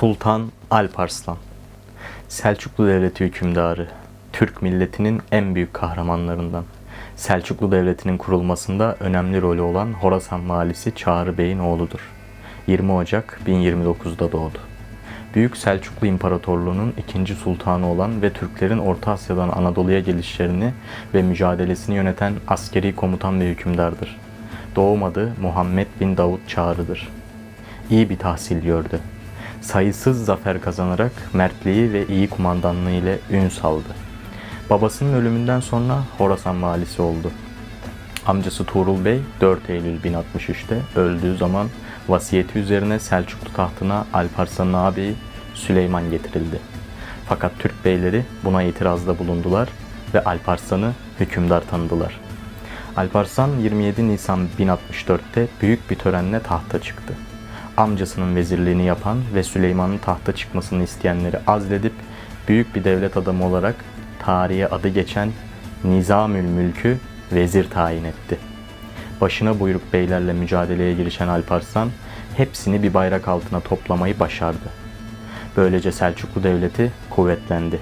Sultan Alparslan Selçuklu Devleti hükümdarı, Türk milletinin en büyük kahramanlarından. Selçuklu Devleti'nin kurulmasında önemli rolü olan Horasan valisi Çağrı Bey'in oğludur. 20 Ocak 1029'da doğdu. Büyük Selçuklu İmparatorluğu'nun ikinci sultanı olan ve Türklerin Orta Asya'dan Anadolu'ya gelişlerini ve mücadelesini yöneten askeri komutan ve hükümdardır. Doğum adı Muhammed bin Davut Çağrı'dır. İyi bir tahsil gördü. Sayısız zafer kazanarak mertliği ve iyi kumandanlığı ile ün saldı. Babasının ölümünden sonra Horasan valisi oldu. Amcası Tuğrul Bey 4 Eylül 1063'te öldüğü zaman vasiyeti üzerine Selçuklu tahtına Alparslan'ın ağabeyi Süleyman getirildi. Fakat Türk beyleri buna itirazda bulundular ve Alparslan'ı hükümdar tanıdılar. Alparslan 27 Nisan 1064'te büyük bir törenle tahta çıktı. Amcasının vezirliğini yapan ve Süleyman'ın tahta çıkmasını isteyenleri azledip büyük bir devlet adamı olarak tarihe adı geçen Nizamül Mülk'ü vezir tayin etti. Başına buyruk beylerle mücadeleye girişen Alparslan hepsini bir bayrak altına toplamayı başardı. Böylece Selçuklu Devleti kuvvetlendi.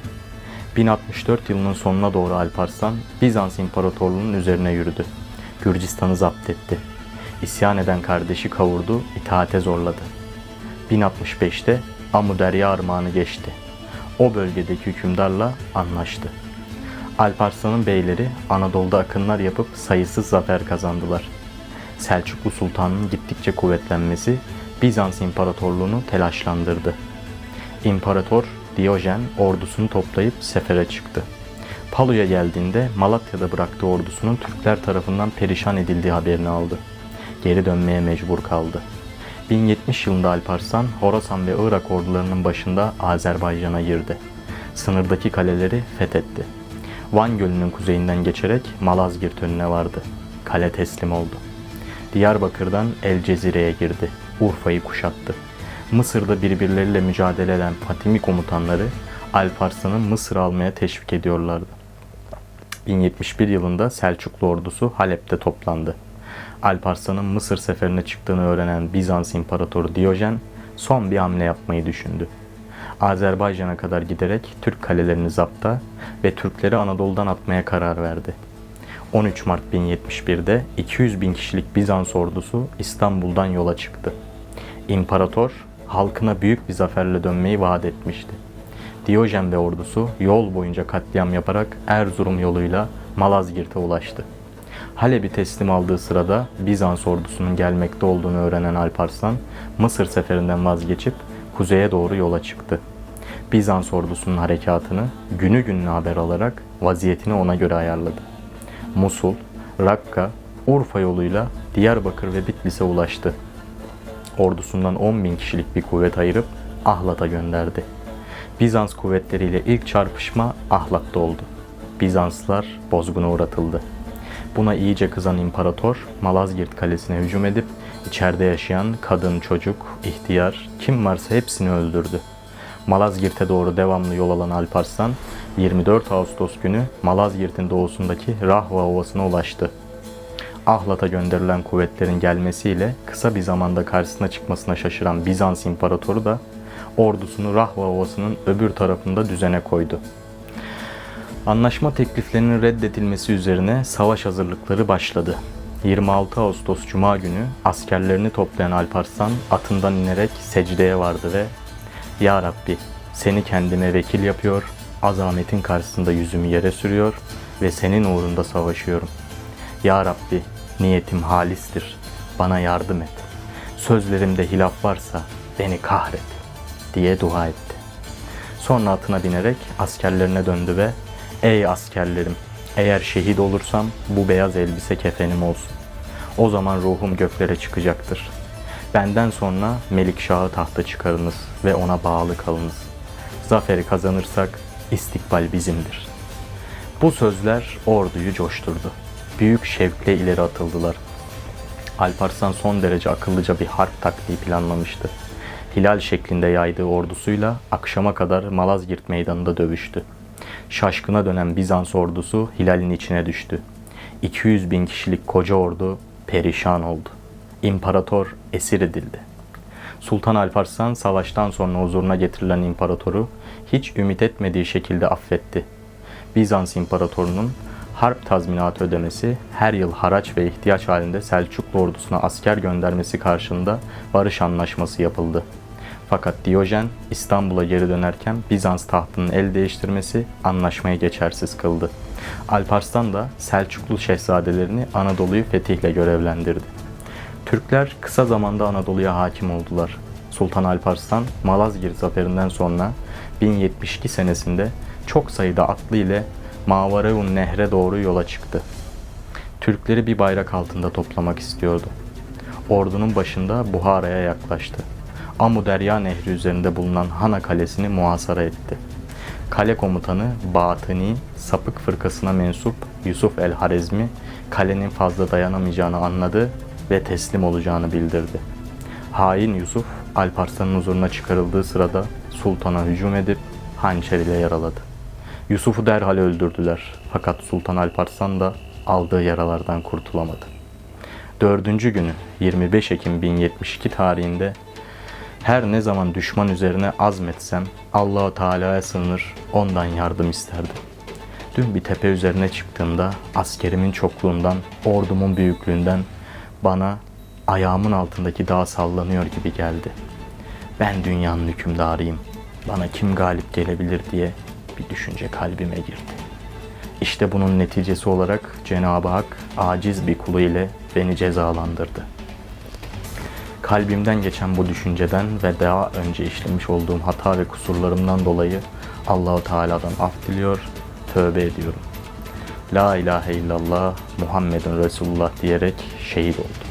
1064 yılının sonuna doğru Alparslan Bizans İmparatorluğu'nun üzerine yürüdü. Gürcistan'ı zapt etti. İsyan eden kardeşi kavurdu, itaate zorladı. 1065'te Amuderya Armağan'ı geçti. O bölgedeki hükümdarla anlaştı. Alparslan'ın beyleri Anadolu'da akınlar yapıp sayısız zafer kazandılar. Selçuklu Sultan'ın gittikçe kuvvetlenmesi Bizans İmparatorluğunu telaşlandırdı. İmparator Diyojen ordusunu toplayıp sefere çıktı. Palu'ya geldiğinde Malatya'da bıraktığı ordusunun Türkler tarafından perişan edildiği haberini aldı. Geri dönmeye mecbur kaldı. 1070 yılında Alparslan, Horasan ve Irak ordularının başında Azerbaycan'a girdi. Sınırdaki kaleleri fethetti. Van Gölü'nün kuzeyinden geçerek Malazgirt önüne vardı. Kale teslim oldu. Diyarbakır'dan El Cezire'ye girdi. Urfa'yı kuşattı. Mısır'da birbirleriyle mücadele eden Fatimi komutanları Alparslan'ı Mısır almaya teşvik ediyorlardı. 1071 yılında Selçuklu ordusu Halep'te toplandı. Alparslan'ın Mısır seferine çıktığını öğrenen Bizans İmparatoru Diyojen son bir hamle yapmayı düşündü. Azerbaycan'a kadar giderek Türk kalelerini zapta ve Türkleri Anadolu'dan atmaya karar verdi. 13 Mart 1071'de 200 bin kişilik Bizans ordusu İstanbul'dan yola çıktı. İmparator halkına büyük bir zaferle dönmeyi vaat etmişti. Diyojen ve ordusu yol boyunca katliam yaparak Erzurum yoluyla Malazgirt'e ulaştı. Halep'i teslim aldığı sırada Bizans ordusunun gelmekte olduğunu öğrenen Alparslan, Mısır seferinden vazgeçip kuzeye doğru yola çıktı. Bizans ordusunun harekatını günü gününe haber alarak vaziyetini ona göre ayarladı. Musul, Rakka, Urfa yoluyla Diyarbakır ve Bitlis'e ulaştı. Ordusundan 10 bin kişilik bir kuvvet ayırıp Ahlat'a gönderdi. Bizans kuvvetleriyle ilk çarpışma Ahlat'ta oldu. Bizanslılar bozguna uğratıldı. Buna iyice kızan imparator Malazgirt kalesine hücum edip içeride yaşayan kadın, çocuk, ihtiyar kim varsa hepsini öldürdü. Malazgirt'e doğru devamlı yol alan Alparslan 24 Ağustos günü Malazgirt'in doğusundaki Rahva Ovası'na ulaştı. Ahlat'a gönderilen kuvvetlerin gelmesiyle kısa bir zamanda karşısına çıkmasına şaşıran Bizans İmparatoru da ordusunu Rahva Ovası'nın öbür tarafında düzene koydu. Anlaşma tekliflerinin reddedilmesi üzerine savaş hazırlıkları başladı. 26 Ağustos Cuma günü askerlerini toplayan Alparslan atından inerek secdeye vardı ve ''Ya Rabbi seni kendime vekil yapıyor, azametin karşısında yüzümü yere sürüyor ve senin uğrunda savaşıyorum. Ya Rabbi niyetim halistir, bana yardım et. Sözlerimde hilaf varsa beni kahret.'' diye dua etti. Sonra atına binerek askerlerine döndü ve Ey askerlerim! Eğer şehit olursam bu beyaz elbise kefenim olsun. O zaman ruhum göklere çıkacaktır. Benden sonra Melikşah'ı tahta çıkarınız ve ona bağlı kalınız. Zaferi kazanırsak istikbal bizimdir. Bu sözler orduyu coşturdu. Büyük şevkle ileri atıldılar. Alparslan son derece akıllıca bir harp taktiği planlamıştı. Hilal şeklinde yaydığı ordusuyla akşama kadar Malazgirt meydanında dövüştü. Şaşkına dönen Bizans ordusu Hilal'in içine düştü. 200 bin kişilik koca ordu perişan oldu. İmparator esir edildi. Sultan Alparslan savaştan sonra huzuruna getirilen imparatoru hiç ümit etmediği şekilde affetti. Bizans imparatorunun harp tazminatı ödemesi, her yıl haraç ve ihtiyaç halinde Selçuklu ordusuna asker göndermesi karşılığında barış anlaşması yapıldı. Fakat Diyojen İstanbul'a geri dönerken Bizans tahtının el değiştirmesi anlaşmayı geçersiz kıldı. Alparslan da Selçuklu şehzadelerini Anadolu'yu fetihle görevlendirdi. Türkler kısa zamanda Anadolu'ya hakim oldular. Sultan Alparslan Malazgirt zaferinden sonra 1072 senesinde çok sayıda atlı ile Mavareun Nehre doğru yola çıktı. Türkleri bir bayrak altında toplamak istiyordu. Ordunun başında Buhara'ya yaklaştı. Amu Derya Nehri üzerinde bulunan Hana Kalesi'ni muhasara etti. Kale komutanı Batıni, sapık fırkasına mensup Yusuf el Harezmi, kalenin fazla dayanamayacağını anladı ve teslim olacağını bildirdi. Hain Yusuf, Alparslan'ın huzuruna çıkarıldığı sırada sultana hücum edip hançer ile yaraladı. Yusuf'u derhal öldürdüler fakat Sultan Alparslan da aldığı yaralardan kurtulamadı. Dördüncü günü 25 Ekim 1072 tarihinde her ne zaman düşman üzerine azmetsem Allahu Teala'ya sığınır, ondan yardım isterdim. Dün bir tepe üzerine çıktığımda askerimin çokluğundan, ordumun büyüklüğünden bana ayağımın altındaki dağ sallanıyor gibi geldi. Ben dünyanın hükümdarıyım. Bana kim galip gelebilir diye bir düşünce kalbime girdi. İşte bunun neticesi olarak Cenab-ı Hak aciz bir kulu ile beni cezalandırdı. Kalbimden geçen bu düşünceden ve daha önce işlemiş olduğum hata ve kusurlarımdan dolayı Allahu Teala'dan af diliyor, tövbe ediyorum. La ilahe illallah Muhammedun Resulullah diyerek şehit oldum.